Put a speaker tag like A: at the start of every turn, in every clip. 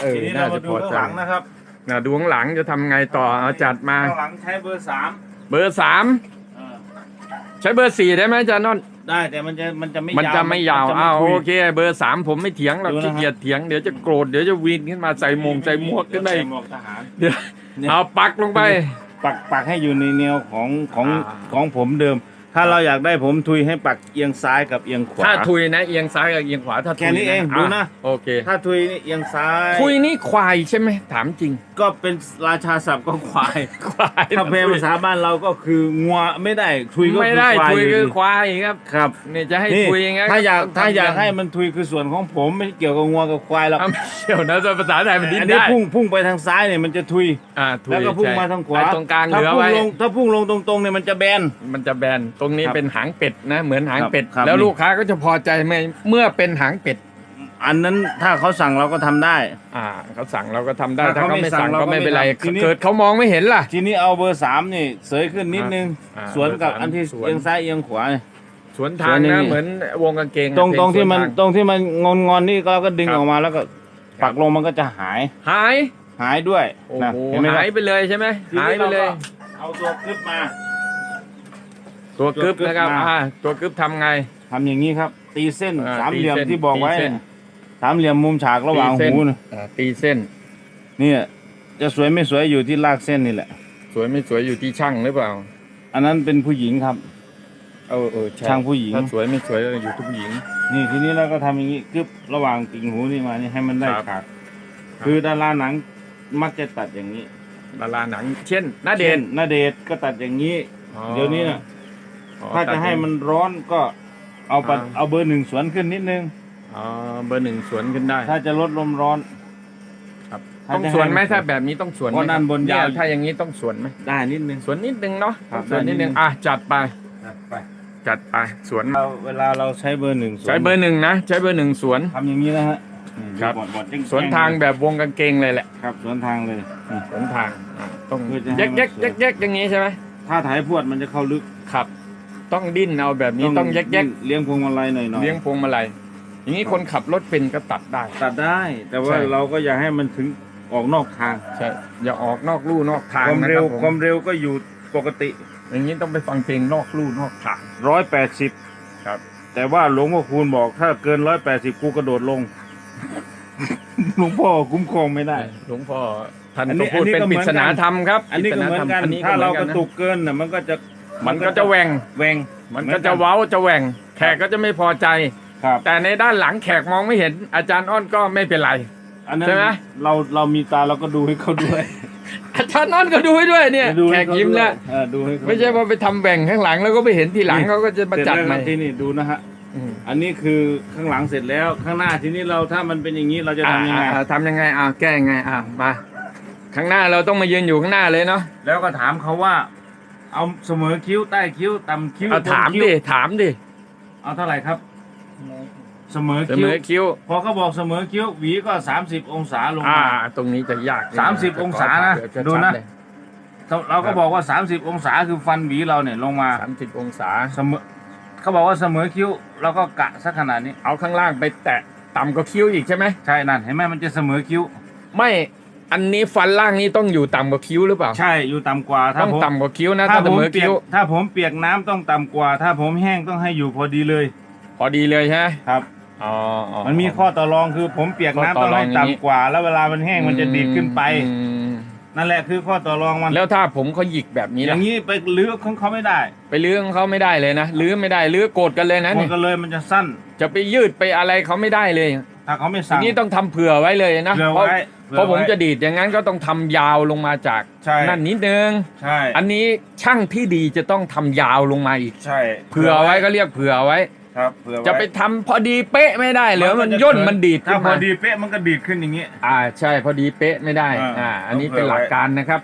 A: เออ
B: ทีนี้
A: น่า
B: เรา
A: จะ
B: มาดู
A: พอ
B: ข้าง
A: ใจ
B: หลังนะครับ
A: นะดูข้างหลังจะทำไงต่อเอาจัดมา
B: ข้างหลังใช้เบอร์สาม
A: เบอร์สาม
B: เออ
A: ใช้เบอร์สี่ได้ไหมอาจารย์นนท์
B: ได้แต่มันจะมันจะไม่
A: มัน
B: ยาว
A: จะไม่ยาว
B: จะ
A: อ้าว
B: ทุย
A: โอเค เบอร์สามผมไม่เถียงหรอก
B: ดูนะ
A: ขี้เกียจเถียงเดี๋ยวจะโกรธเดี๋ยวจะวีนขึ้นมาใส่มงใส่หมวกขึ้นไป
B: ใส่หมวกทหาร
A: เดี๋ยว
B: เนี่ย
A: เอาปักลงไป
B: ปักปักให้อยู่ในแนวของของ
A: อ่า
B: ของผมเดิม ถ้าเราอยากได้ผมทุยให้ปักเอียงซ้ายกับเอียงขวา
A: ถ้าทุยนะเอียงซ้ายกับเอียงขวาถ้าทุย
B: แค่นี้เองดูนะ
A: โอเค
B: ถ้าทุยนี่เอียงซ้าย
A: ทุยนี่ควายใช่ไหมถามจริง
B: ก็เป็นราชาศัพท์ก็ควาย
A: ควาย
B: ถ้าเพลภาษาบ้านเราก็คืองัวไม่ได้ทุยก็
A: ไม่
B: คือ
A: ได้
B: ควาย
A: ทุย
B: อยู่
A: คือ
B: ดี
A: ควายครับ
B: ครับ
A: เนี่ยจะให้
B: นี่
A: ทุยยังไง
B: ถ้าอยาก
A: ต้ง
B: ถ้าอยาก
A: ทำง
B: ให้มันทุยคือส่วนของผมไม่เกี่ยวกับงัวกับควายหรอก
A: เอาไม่เกี่ยวนะภาษาไทยมันดิ้น
B: อันนี้
A: ได้
B: พุ่งพุ่งไปทางซ้ายเนี่ยมันจะทุย
A: อ่าทุย
B: แล้วก็พุ่ง
A: ใช่
B: มาทางขวา
A: ไอ้ตรงกลางเห
B: ถ้า
A: ลือ
B: พุ่ง
A: ไว้
B: ลงถ้าพุ่งลงตรงๆเนี่ยมันจะแบน
A: มันจะแบนตรงนี้
B: ครับ
A: เป็นหางเป็ดนะ เหมือนหางเป็ด
B: ครับ
A: แล้ว
B: นี่
A: ลูกค้าก็จะพอใจไหมเมื่อเป็นหางเป็ด
B: อันนั้นถ้าเขาสั่งเราก็ทำได้
A: อ่าเขาสั่งเราก็ทำได้
B: ถ้า
A: ถ้า
B: เขา
A: เขา
B: ไม่
A: ไม่
B: สั่
A: สั่
B: ง
A: ง
B: เราก็
A: ก็ไม่เป็นไร
B: ไม่ทำทีนี้
A: เกิดเขามองไม่เห็นล่ะ
B: ทีนี้เอาเบอร์สามนี่เสยขึ้นนิดนึง
A: อ่า
B: สวนกับ
A: เบอร์สาม
B: อันที่
A: สวน
B: เอียงซ้ายเอียงขวาเนี่ย
A: สวนทาง
B: สวนอย่าง
A: นะ
B: นี้
A: เหมือนวงกางเกง
B: ตรง
A: เพล
B: ตรงที่มัน
A: สวทา
B: ตรงที่มันงอนงอนๆนี่เราก็ดึง
A: ครับ
B: ออกมาแล้วก็ปักลงมันก็จะหาย
A: หาย
B: หายด้วย
A: โอ้
B: นะ
A: โห
B: เห็นไหมครับ
A: หายไปเลยใช่ไหม
B: ที
A: หาย
B: นี้
A: ไปเลย
B: ราก็เอาตัวคลิปมา
A: ตัวกึบ
B: ตัวกึ๊บ
A: นะครับ
B: มา
A: อ่าตัวกึบทำไง
B: ทำอย่างนี้ครับ ตีเส้น
A: อ่า
B: สามเหลี่ยม
A: ตีเส้น
B: ที่บอกไว้
A: ตีเส้น
B: สามเหลี่ยมมุมฉากระหว่าง
A: ตีเส้น
B: หูนะ
A: อ่าตีเส้น
B: เนี่ยจะสวยไม่สวยอยู่ที่ลากเส้นนี่แหละ
A: สวยไม่สวยอยู่ที่ช่างหรือเปล่า
B: อันนั้นเป็นผู้หญิงครับ
A: เออเออใช่า
B: งผู้หญิง
A: ถ้าสวยไม่สวยอยู่ที่ผู้หญิง
B: นี่ทีนี้เราก็ทำอย่างนี้กึบระหว่างติ่งหูนี่มานี่ให้มันได้
A: ครับ
B: ฉาก
A: ครับ
B: คือดาราหนังมักจะตัดอย่างนี้
A: ดาราหนัง เช่นหน้าเด่
B: ช่
A: น
B: นเดชน์ก็ตัดอย่างนี้
A: อ๋อ
B: เดี๋ยวนี้นะ
A: อ๋อ
B: ถ้าจะให้มันร้อนก็เอาปัด
A: อ่า
B: เอาเบอร์หนึ่งสวนขึ้นนิดนึง
A: อ๋อเบอร์หนึ่งสวนขึ้นได้
B: ถ้าจะลดลมร้อน
A: ครับ
B: ถ้า
A: ต้อง
B: จะ
A: สวนไหม
B: ให้มัน
A: ถ้าแบบนี้ต้องสวนไหม
B: เพราะด้านบนยาว
A: เถ้าอย่างนี้ต้องสวนไหม
B: ได้นิดนึง
A: สวนนิดนึงเนาะ
B: ครับ
A: สวนนิดนึง
B: ได้นิดนึง
A: อะจัดไป
B: ไป
A: จัดไปสวน
B: เราเวลาเราใช้เบอร์หนึ่งสวน
A: ใช้เบอร์หนึ่งนะใช้เบอร์หนึ่งสวน
B: ทำอย่างนี้นะฮะ
A: ครับ
B: บอดบอดเด้งๆ
A: สวนทางแบบวงกางเกงเลยแหละ
B: ครับสวนทางเลยนี่
A: สวนทางอะต้อง
B: เพื่อจะให้
A: แยก
B: มัน
A: แยก
B: สวย
A: แยกแยกอย่างนี้ใช่ไหม
B: ถ้าถ่ายพวดมันจะเข้าลึก
A: ครับ ต้องดิ้นเอาแบบนี้ต้องแยกแยก
B: เลี้ยงพวงมาลัยหน่อยๆ
A: เลี้ยงพวงมาลัยอย่างนี้คนขับรถเป็นก็ตัดได้
B: ตัดได้ แต่ว่า
A: ใช่
B: เราก็อย่าให้มันถึงออกนอกทาง
A: ใช่อย่าออกนอกลู่นอกทาง
B: ความ
A: นะ
B: เร็
A: ควรับผ
B: ความเร็วก็อยู่ปกติ
A: อย่างนี้ต้องไปฟังเพลงนอกลู่นอกทาง
B: ร้อยแปดสิบ
A: ครับ
B: แต่ว่าหลวงพ่อคูณบอกถ้าเกินร้อยแปดสิบกูกระโดดลงหลวงพ่อคุ้มครองไม่ได้
A: หลวงพ่อท่าน
B: อันนี้
A: ก็พูด
B: อันนี้
A: เป็น
B: ก็เห
A: ป
B: มื
A: ริ
B: อน
A: ศนา
B: กัน
A: ธรรมครับ
B: อันนี้ก็เหมือนกัน
A: ปริศธรรม
B: ถ้าเรากระ
A: นะ
B: ตุกเกินน่ะมันก็จะ
A: มันก็จะแหว่ง
B: แหวง
A: มันก็จะเว้าจะแหว่งแขกก็จะไม่พอใจ
B: ครับ
A: แต่ในด้านหลังแขกมองไม่เห็น อาจารย์อ้อนก็ไม่เป็นไร
B: อันนั้น
A: ใช่ไหม
B: เราเรามีตาเราก็ดูให้เขาด้วย
A: อาจารย์อ้อนก็ดูให้ด้วยเนี่ย
B: ดู
A: แข
B: ให้
A: ก
B: เขา
A: ยิ้ม
B: ด้
A: แล้ว
B: เออดูให้เขา
A: ไม่ใช่ว่าไปทำแบ่งข้างหลังแล้วก็ไปเห็นทีหลังเขาก็จะมา
B: เสร็จ
A: จัด
B: แล้ว
A: ให
B: ค
A: ม่
B: รับที่นี่ดูนะฮะ
A: อืม
B: อันนี้คือข้างหลังเสร็จแล้วข้างหน้าทีนี้เราถ้ามันเป็นอย่างนี้เราจะทำยังไง
A: อ่าอ่าทำยังไงอ่าแก้ยังไงอ่ามาข้างหน้าเราต้องมายืนอยู่ข้างหน้าเลยเนาะ
B: แล้วก็ถามเขาว่า เอาเสมอคิ้วใต้คิ้วต่ำคิ้ว
A: เอา
B: บน
A: ถาม
B: คิ้ว
A: ดิถามดิ
B: เอาเท่าไหร่ครับ เสมอ
A: เส
B: คิ้
A: ม
B: ว
A: อคิ้ว
B: พอเขาบอกเสมอคิ้วหวีก็ 30 องศาลง
A: อ่า
B: มา
A: ตรงนี้จะยาก
B: สามสิบองศานะ
A: เยวจ
B: ดูนะ
A: ชัเลย
B: เราก็บอกว่า 30 องศาคือฟันหวีเราเนี่ยลงมา
A: สามสิบองศา
B: เสมอเขาบอกว่าเสมอคิ้วเราก็กะสักขนาดนี้
A: เอาข้างล่างไปแตะต่ำกว่าคิ้วอีกใช่ไหม
B: ใช่นั่นเห็นไหมมันจะเสมอคิ้ว
A: ไม่ อันนี้ฟันล่างนี้ต้องอยู่ต่ำกว่าคิ้วหรือเปล่า
B: ใช่อยู่ต่ำกว่าถ้า
A: ต้อง
B: ผม
A: ต่ำกว่าคิ้วนะ
B: ถ้า
A: ถ้าเส
B: ผม
A: มอ
B: เปีย
A: คิ้
B: ก
A: ว
B: ถ้าผมเปียกน้ำต้องต่ำกว่า ถ้าผมแห้งต้องให้อยู่พอดีเลย
A: พอดีเลยใช่ไหม
B: ครับ
A: อ๋ออ๋อ
B: มันมีข้อต่อรองคือผมเปียกน้ำ
A: ข้อต่
B: ต้
A: อ
B: อง
A: รอง
B: ให้
A: อย่างนี้
B: ต่ำกว่า แล้วเวลามันแห้งมันจะดีดขึ้นไป
A: อืม
B: นั่นแหละคือข้อต่อรองมัน
A: แล้วถ้าผมเขาหยิกแบบนี้
B: อ
A: ล่ะ
B: ย่างนี้ไปลื้อของเขาไม่ได้
A: ไปลื้อของเขาไม่ได้เลยนะลื้อไม่ได้ลื้อโกรธกันเลยนะ
B: หมด
A: นี่
B: กันเลยมันจะสั้น
A: จะไปยืดไปอะไรเขาไม่ได้เลย
B: ถ้าเขาไม่
A: ที
B: สั่ง
A: นี้ต้องทำเผื่อไว้เลยนะ
B: เผื่อ
A: เพราะ
B: ไว้
A: เพราะผม
B: ไว้
A: จะดีดอย่างนั้นก็ต้องทำยาวลงมาจาก
B: ใช่
A: นั่นนิดนึง
B: ใช่
A: อันนี้ช่างที่ดีจะต้องทำยาวลงมาอีก
B: ใช่
A: เผื่อไว้ก็เรียกเผื่อไว้
B: ครับเผื่อว้
A: จะไปทำพอดีเป๊ะไม่ได้เหรือมันย่นมันดีด
B: ถ้า
A: ขึ้น
B: พอ
A: มา
B: ดีเป๊ะมันก็ดีดขึ้นอย่างนี้
A: อ่าใช่พอดีเป๊ะไม่ได้
B: อ่า
A: อ่าอันนี้
B: ต้องเผื่
A: เป็น
B: อ
A: หลัก
B: ไว้
A: การนะครับ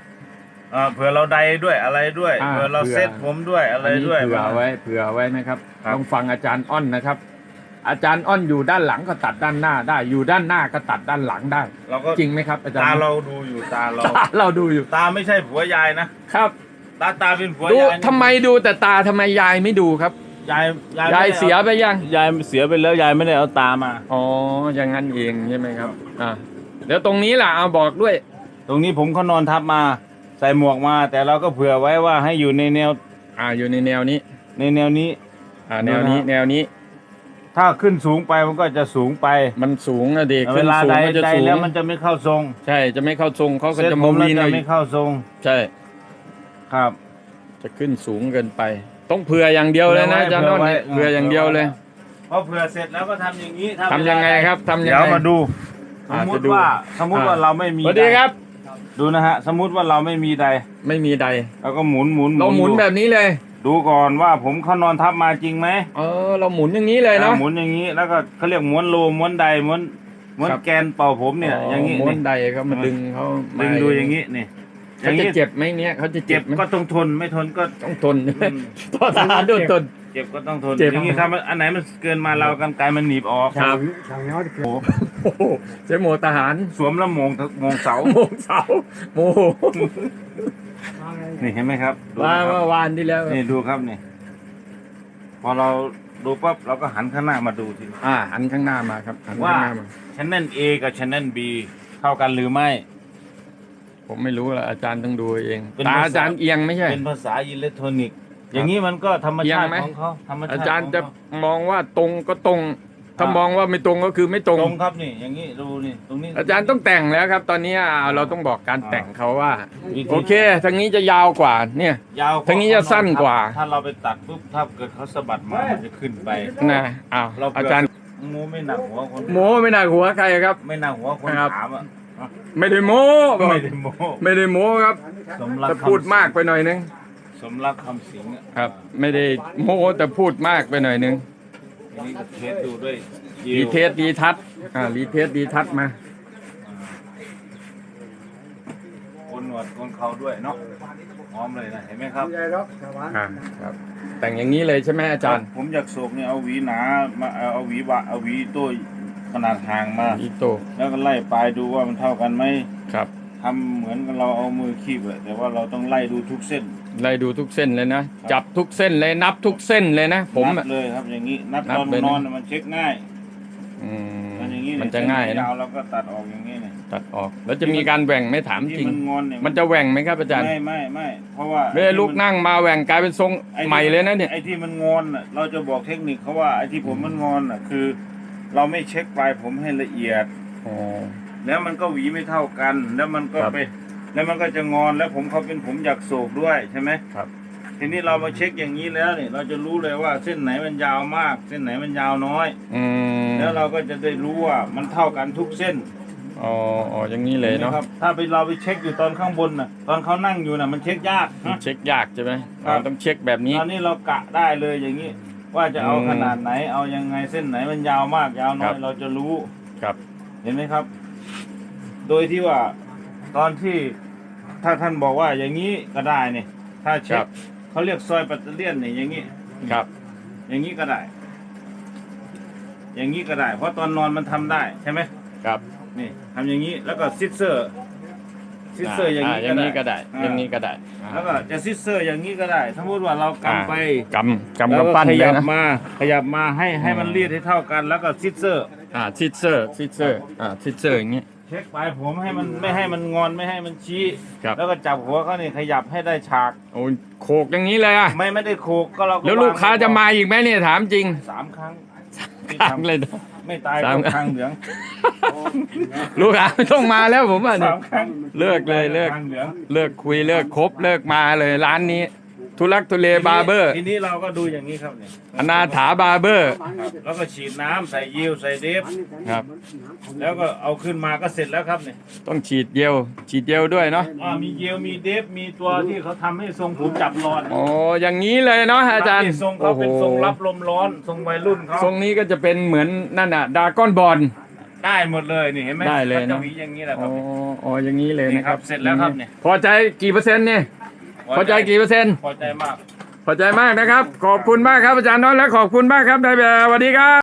B: เอ่อเผื่อเราใดด้วยอะไรด้วย
A: อ่า
B: เผื่อเรา
A: เผื่อ
B: เซ็ตผมด้วยอะไร
A: อันนี้
B: ด้วย
A: เผื่อไว้เผื่อไว้นะครับ
B: ครับ
A: ต้องฟังอาจารย์อ้อนนะครับ อาจารย์อ้อนอยู่ด้านหลังก็ตัดด้านหน้าได้ อยู่ด้านหน้าก็ตัดด้านหลังได้
B: เราก็
A: จริงไหมครับ อาจารย์
B: ตาเราดูอยู่ตาเรา
A: ตาเราดูอยู่
B: ตาไม่ใช่ผัวยายนะครับ ตาตาเป็นผัว
A: ดู
B: ยายนะ
A: ทำไมดูแต่ตาทำไมยายไม่ดูครับ
B: ยายยาย
A: ยาย
B: ไม่ได้
A: เสียไปยัง
B: ยายเสียไปแล้วยายไม่ได้เอาตามา
A: อ๋ออย่างนั้นเองใช่ไหมครับอ่าเดี๋ยวตรงนี้ล่ะเอาบอกด้วย
B: ตรงนี้ผมเขานอนทับมา ใส่หมวกมา แต่เราก็เผื่อไว้ว่าให้อยู่ในแนว
A: อ่าอยู่ในแนวนี้
B: ในแนวนี้
A: อ่าแนวนี้แนวนี้
B: ถ้าขึ้นสูงไปมันก็จะสูงไป
A: มันสูงนะเด็ก
B: เว
A: ขึ้น
B: ลา
A: สูง
B: ใด
A: ก็จะ
B: ใด
A: สูง
B: แล้วมันจะไม่เข้าทรง
A: ใช่ จะไม่เข้าทรงเขาก็
B: เส้น
A: จะ
B: ผม
A: ม
B: แล้ว
A: มีห
B: จะ
A: น่อย
B: ไม่เข้าทรง
A: ใช่
B: ครับ
A: จะขึ้นสูงเกินไป ต้องเผื่ออย่างเดียวเลยนะอาจารย์นนท์เนี่ยเผื่ออย่างเดียวเลย
B: พอเผื่อเสร็จแล้วก็ทำอย่างนี้
A: ทำยังไงครับทำยัง
B: เดี๋ยว
A: ไง
B: มาดู ส
A: อ่าม
B: มม
A: จะ
B: ติ
A: ดู
B: ว่าสมมติว่า
A: อ่า
B: เราไม่มี
A: สวัสดีครับ
B: ดูนะฮะสมมติว่าเราไม่มีใด
A: ไม่มีใด
B: เราก็หมุนหมุน
A: เราหมุน
B: ดู
A: แบบนี้เลย
B: ดูก่อนว่าผมเขานอนทับมาจริงไหม
A: เออ เราหมุนอย่างนี้เลยเนาะ
B: อ่าหมุนอย่างนี้แล้วก็เขาเรียกม้วนโลม้วนใดม้วนม้วน
A: ครับ
B: แกนเป่าผมเนี่ย อย่างนี้
A: ม้วน
B: นี่
A: ใดเขามาดึงเขามา
B: ดึงดูอย่างนี้นี่
A: เขาจะเจ็บไหมเนี่ยเขาจะ
B: เจ็
A: เจ็
B: บบ
A: ไหม
B: ก็ต้องทนไม่ททนก็
A: ต้องทน
B: อืม
A: ต่อทหารด้วยทน
B: เจ็บก็ต้องทน
A: เจ็บ
B: อย่างนี้ครับอันไหนมันเกินมาเรากันไกลมันหนีบออก
A: ครับ
B: โอ้โห
A: โอ้โหใช้โมทหาร
B: สวมแล้วโมงโมงเสา
A: โมงเสาโมโห
B: นี่เห็นไหมครับดู
A: ว่า
B: นะค
A: เมื่
B: รับ
A: อวานที่แล้ว
B: นี่ดูครับนี่ พอเราดูปั๊บเราก็หันข้างหน้ามาดูที
A: อ่าหันข้างหน้ามาครับหัน
B: ว่า
A: ข้างหน้ามา
B: channel A กับ channel B เท่ากันหรือไม่
A: ผมไม่รู้ละอาจารย์ต้องดูเอง
B: เป็น
A: ตา
B: ภาษา
A: อาจารย์เอียงไม่ใช่
B: เป็นภาษาอิเล็กทรอนิกส์ อย่างนี้มันก็ธรรมชาติ
A: เอียงไหม
B: ของเขาธรรมชาติ
A: อาจารย์
B: ของ
A: จะ
B: เขา
A: มองว่าตรงก็ตรง ถ้ามองว่าไม่ตรงก็คือไม่ตรง
B: ตรงครับนี่อย่างนี้ดูนี่ตรงนี้
A: อาจารย์ต้องแต่งแล้วครับ ตอนนี้อ่าเราต้องบอกการแต่งเขาว่า
B: วิธี
A: โอเคทางนี้จะยาวกว่าเนี่ย
B: ยาว
A: ทางนี้จะสั้นกว่า
B: ถ้าเราไปตัดปุ๊บถ้าเกิดเขาสะบัดมามันจะขึ้นไป
A: นะอ้าว
B: เราเผื่
A: อาจารย์
B: โมไม่หนักหัวคน
A: โมไม่น่าหัวใครครับ
B: ไม่หนักหัวคน
A: ครับ
B: ถามอะ
A: ไม่ได้โมบอก
B: ไม่ได้โม
A: ไม่ได้โมครับ
B: สมรัก
A: แต่
B: คำ
A: พูดมากไปหน่อยนึง
B: สมรักคำสิงอะ
A: ครับ ไม่ได้โมแต่พูดมากไปหน่อยนึง
B: ทีนี้ก็เทสดูด้วย
A: รีเทสรีทัศน์อ่ารีเทสรีทัศน์มา
B: คนหนวดคนเขาด้วยเนาะพร้อมเลยนะเห็นไหมครับ
A: อ่าครับ แต่งอย่างนี้เลยใช่ไหมอาจารย์
B: ผมอยากโศกเนี่ยเอาหวีหนามาเอาเอาหวีบะเอาหวีตัวขนาดห่างมา
A: อีโต
B: แล้วก็ไล่ปลายดูว่ามันเท่ากันไหม
A: ครับ
B: ทำเหมือนกับเราเอามือคีบอะแต่ว่าเราต้องไล่ดูทุกเส้น
A: ไล่ดูทุกเส้นเลยนะ จับทุกเส้นเลยนับทุกเส้นเลยนะผม
B: นั
A: อะ
B: บเลยครับอย่างนี้นับ
A: นับ
B: ตอน
A: เลยนะ
B: นอนน่ะมันเช็คง่าย
A: อืม
B: มันอย่างนี้
A: มันจะง่าย
B: เส้
A: นะ
B: ยาวเราก็ตัดออกอย่างนี้เนี่ย
A: ตัดออกแล้วจะมีการแหว่งไหม่ถามจ
B: ที่
A: ริง
B: มันงอนเนี่ย
A: มันจะแหว่งไหมครับอาจารย์
B: ไม่ไม่ไม่เพราะว่า
A: ไม่ได้ลุกนั่งมาแหว่งกลายเป็นทรง
B: ไอ้ที่
A: ใหม่เลยนะเนี่ย
B: ไอ้ที่มันงอนน่ะเราจะบอกเทคนิคเขาว่าไอ้ที่ผมมันงอนน่ะคือ เราไม่เช็คปลายผมให้ละเอียด
A: อ๋อ
B: แล้วมันก็หวีไม่เท่ากัน แล้วมันก็
A: ครับ
B: ไป แล้วมันก็จะงอนแล้วผมเขาเป็นผมอยากโศกด้วยใช่ไหม
A: ครับ
B: ทีนี้เรามาเช็คอย่างนี้แล้วเนี่ยเราจะรู้เลยว่าเส้นไหนมันยาวมาก เส้นไหนมันยาวน้อย
A: อืม
B: แล้วเราก็จะได้รู้ว่ามันเท่ากันทุกเส้น
A: อ๋ออ๋ออย่างนี้เลยเนาะ
B: ครับ ถ้าไปเราไปเช็คอยู่ตอนข้างบนน่ะ ตอนเขานั่งอยู่น่ะมันเช็คยากนะ
A: เช็คยากใช่ไหม
B: ครับ
A: อ๋อต้องเช็คแบบนี้
B: ตอนนี้เรากะได้เลยอย่างนี้ ว่าจะเอา
A: อืม
B: ขนาดไหน เอายังไงเส้นไหนมันยาวมากยาวน้
A: ครั
B: อย
A: บ
B: เราจะรู้
A: ครับ
B: เห็นไหมครับ โดยที่ว่าตอนที่ถ้าท่านบอกว่าอย่างนี้ก็ได้เนี่ยถ้า
A: ค
B: เช็
A: รั
B: ค
A: บ
B: เขาเรียกซอยปัตเตอร์เลียนเนี่ยอย่างนี้
A: ครับ
B: อย่างนี้ก็ได้ อย่างนี้ก็ได้ เพราะตอนนอนมันทำได้ใช่ไหม
A: ครับ
B: นี่ทำอย่างนี้แล้วก็ซิสเซอร์ซิสเซอร์อย่างนี้
A: อย่างนี้ก็ได้
B: อ่า
A: อย่างนี้ก็ได้อ่า
B: แล้วก็จะซิสเซอร์อย่างนี้ก็ได้สมมติว่าเรากำไป
A: กำกำ
B: แล้ว
A: กำ
B: ก็
A: ปั้น
B: ข
A: เล
B: ยั
A: ย
B: บ
A: นะ
B: มาขยับมาให้ให้มัน
A: อืม
B: เรียดให้เท่ากัน แล้วก็ซิสเซอร์
A: อ่าซิเซอร์ซิเซอร์อ่าซิเซอร์อย่างนี้
B: เช็คปลายผมให้มันไม่ให้มันงอนไม่ให้มันชี้
A: ครับ
B: แล้วก็จับหัวเขานี่ขยับให้ได้ฉาก
A: โอ้ยโขกอย่างนี้เลยอะ
B: ไม่ไม่ได้โขกก็เรา
A: แล้วลูกค้าจะมาอีกไหมเนี่ยถามจริง
B: สามครั้งที่
A: ครั้ง
B: ทำ
A: เลยนะ
B: ไม่ตาย
A: สาม
B: ก็ครั้งเหลือง
A: ลูกค้าไม่ต้องมาแล้วผมว่าเนี่ย
B: สามครั้ง
A: เลิกเลยเลิก
B: ครั้งเหลือง
A: เลิกคุยเลิกคบเลิกมาเลยร้านนี้ ทุลักทุเลบาร์เบอร์
B: ทีนี้เราก็ดูอย่างนี้ครับเนี่ย
A: อนาถาบาร์เบอร์
B: ครับแล้วก็ฉีดน้ำใส่ยิวใส่เดฟ
A: ครับ
B: แล้วก็เอาขึ้นมาก็เสร็จแล้วครับเนี่ย
A: ต้องฉีดเยลฉีดเยลด้วยเนาะ
B: อ่ามีเยลมีเดฟมีตัวที่เขาทำให้ทรงผมจับร้อน
A: โอ้อย่างนี้เลยเนาะอาจารย์
B: นี่ทรงเขา
A: โอ้โห
B: เป็นทรงรับลมร้อนทรงวัยรุ่นเขา
A: ทรงนี้ก็จะเป็นเหมือนนั่นอะดาก้อนบอล
B: ได้หมดเลยนี่เห็นไหม
A: ได้เลย
B: ขา
A: เน
B: จะ
A: อะ
B: หวีอย่างนี้แหละค
A: อ๋
B: รั
A: อบ อ๋ออย่างนี้เลย
B: นี่
A: นะ
B: ค
A: ค
B: รั
A: รั
B: บบเสร็จแล้วครับเนี่ย
A: พอใจกี่เปอร์เซ็นต์เนี่ย พอใจกี่เปอร์เซ็นต์
B: พอใจมาก
A: พอใจมากนะครับ ขอบคุณมากครับอาจารย์น้อยและขอบคุณมากครับนายแบบสวัสดีครับ